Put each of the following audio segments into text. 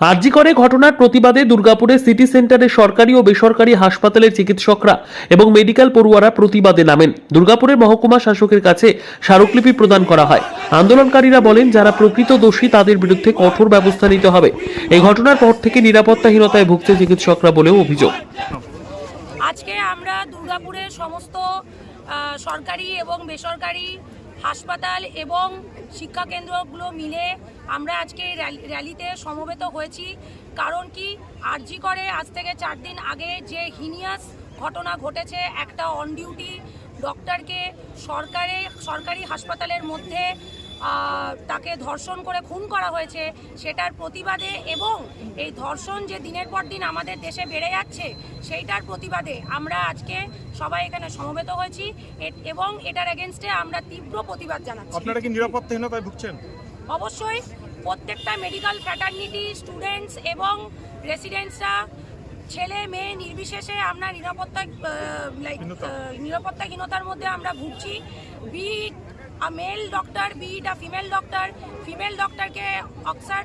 আরজি করে ঘটনার প্রতিবাদে দুর্গাপুরের সিটি সেন্টারে সরকারি ও বেসরকারি হাসপাতালের চিকিৎসকরা এবং মেডিকেল পড়ুয়ারা প্রতিবাদে নামেন। দুর্গাপুরের মহকুমা শাসকের কাছে স্মারকলিপি প্রদান করা হয়। আন্দোলনকারীরা বলেন, যারা প্রকৃত দোষী তাদের বিরুদ্ধে কঠোর ব্যবস্থা নিতে হবে। এই ঘটনার পর থেকে নিরাপত্তাহীনতায় ভুগছে চিকিৎসকরা বলেও অভিযোগ। আজকে আমরা দুর্গাপুরের সমস্ত সরকারি এবং বেসরকারি হাসপাতাল এবং শিক্ষাকেন্দ্রগুলো মিলে আমরা আজকে র্যালিতে সমবেত হয়েছি। কারণ কি, আরজি করে আজ থেকে চার দিন আগে যে হিনিয়াস ঘটনা ঘটেছে, একটা অন ডিউটি ডক্টরকে সরকারে সরকারি হাসপাতালের মধ্যে তাকে ধর্ষণ করে খুন করা হয়েছে সেটার প্রতিবাদে এবং এই ধর্ষণ যে দিনের পর দিন আমাদের দেশে বেড়ে যাচ্ছে সেইটার প্রতিবাদে আমরা আজকে সবাই এখানে সমবেত হয়েছি। এবং এটার এগেনস্টে আমরা তীব্র প্রতিবাদ জানাচ্ছি। আপনারা কি নিরাপত্তাহীনতায় ভুগছেন? অবশ্যই প্রত্যেকটা মেডিকেল ফ্র্যাটার্নিটি স্টুডেন্টস এবং রেসিডেন্টসরা ছেলে মেয়ে নির্বিশেষে আমরা নিরাপত্তা লাইক নিরাপত্তাহীনতার মধ্যে আমরা ভুগছি। Be male doctor be a female doctor female ডক্টরকে অক্সার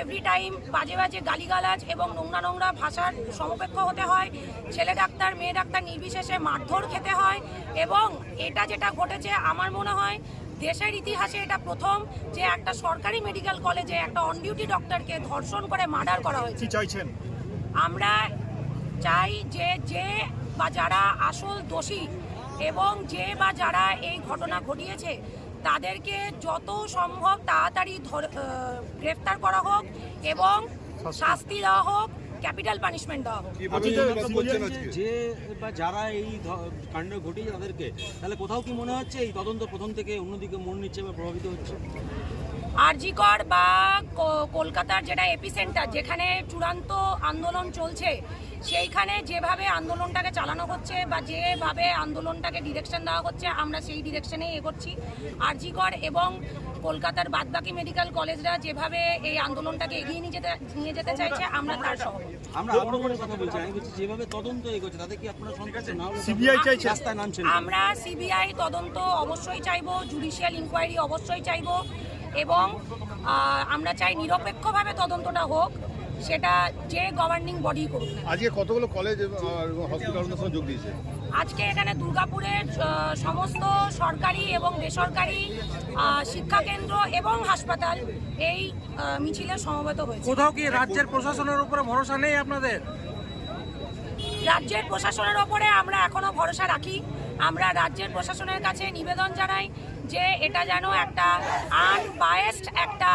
এভরি টাইম বাজে বাজে গালিগালাজ এবং নোংরা নোংরা ভাষার সমপেক্ষ হতে হয়। ছেলে ডাক্তার মেয়ে ডাক্তার নির্বিশেষে মারধর খেতে হয় এবং এটা যেটা ঘটেছে আমার মনে হয় দেশের ইতিহাসে এটা প্রথম যে একটা সরকারি মেডিকেল কলেজে একটা অন ডিউটি ডক্টরকে ধর্ষণ করে মার্ডার করা হয়েছে। চাইছেন? আমরা চাই যে যে বা যারা আসল দোষী এবং যে বা যারা এই ঘটনা ঘটিয়েছে তাদেরকে যত সম্ভব তাড়াতাড়ি ধর গ্রেফতার করা হোক এবং শাস্তি। দেওয়া হোক ক্যাপিটাল পানিশমেন্ট দেওয়া হোক। যে বলছেন? যে- বা যারা এই কাণ্ড ঘটিয়েছে তাদেরকে তাহলে কোথাও কি মনে হচ্ছে এই তদন্ত প্রথম থেকে অন্যদিকে মন নিচ্ছে বা প্রভাবিত হচ্ছে? আরজিকর বা কলকাতার যেটা এপিসেন্টার যেখানে চূড়ান্ত আন্দোলন চলছে সেইখানে যেভাবে আন্দোলনটাকে চালানো হচ্ছে বা যেভাবে আন্দোলনটাকে ডিরেকশন দেওয়া হচ্ছে আমরা সেই ডিরেকশনেই এগোচ্ছি। আরজিকর এবং কলকাতার বাদবাকি মেডিকেল কলেজরা যেভাবে এই আন্দোলনটাকে এগিয়ে নিয়ে যেতে নিয়ে যেতে চাইছে আমরা তার সহমত আমরা আরও কথা বলছি আমি বলছি যেভাবে তদন্ত এগোচ্ছে তাতে কি আপনারা সন্তুষ্ট না সিবিআই চাইছে। রাস্তায় নামছেন আমরা সিবিআই তদন্ত অবশ্যই চাইব জুডিশিয়াল ইনকোয়ারি অবশ্যই চাইব এবং আমরা চাই নিরপেক্ষভাবে তদন্তটা হোক সেটা যে গভর্নিং বডি করুক। আজকে কতগুলো কলেজ যোগ দিয়েছে? আজকে এখানে দুর্গাপুরের সমস্ত সরকারি এবং বেসরকারি শিক্ষাকেন্দ্র এবং হাসপাতাল এই মিছিলে সমবেত হয়েছে। কোথাও কি রাজ্যের প্রশাসনের উপরে ভরসা নেই আপনাদের? রাজ্যের প্রশাসনের ওপরে আমরা এখনও ভরসা রাখি। আমরা রাজ্যের প্রশাসনের কাছে নিবেদন জানাই যে এটা যেন একটা আনবায়েসড একটা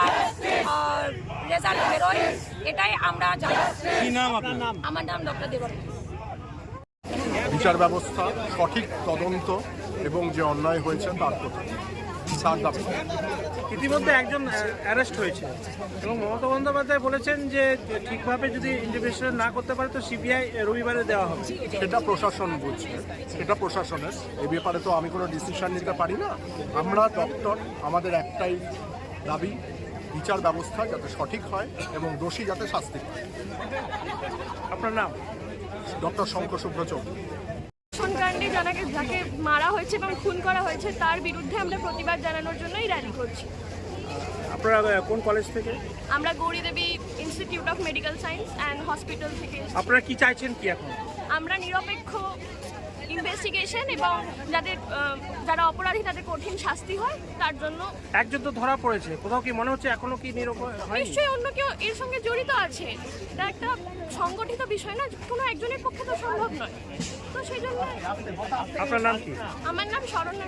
রেজাল্ট বেরোয় এটাই আমরা জানি। কি নাম আপনার? নাম? আমার নাম ডক্টর দেবরী। বিচার ব্যবস্থা সঠিক তদন্ত এবং যে অন্যায় হয়েছে তার প্রতি সার ইতিমধ্যে একজন অ্যারেস্ট হয়েছে। এবং মমতা বন্দ্যোপাধ্যায় বলেছেন যে ঠিকভাবে যদি ইনভেস্টিগেশন না করতে পারে তো সিবিআই রবিবারে দেওয়া হবে। সেটা প্রশাসন বুঝবে সেটা প্রশাসনের। এ ব্যাপারে তো আমি কোনো ডিসিশন নিতে পারি না। আমরা ডক্টর আমাদের একটাই দাবি বিচার ব্যবস্থা যাতে সঠিক হয় এবং দোষী যাতে শাস্তি পায়। আপনার নাম? ডক্টর শঙ্কর শুভ্র চৌধুরী। কাণ্ডে যাকে যাকে মারা হয়েছে এবং খুন করা হয়েছে তার বিরুদ্ধে আমরা প্রতিবাদ জানানোর জন্যই র্যালি করছি। আপনারা কোন কলেজ থেকে? আমরা Gauri Devi institute of medical science and hospital থেকে আপনারা কি চাইছেন কি এখন? আমরা নিরপেক্ষ ইনভেস্টিগেশন এবং যাদের যারা অপরাধী তাদের কঠিন শাস্তি হয় তার জন্য একজন তো ধরা পড়েছে। কোথাও কি মনে হচ্ছে এখনও কি নিশ্চয়ই অন্য কেউ এর সঙ্গে জড়িত আছে। এটা একটা সংগঠিত বিষয় না কোনো একজনের পক্ষে তো সম্ভব নয়। তো সেই জন্য আপনার নাম কি? আমার নাম Saranya.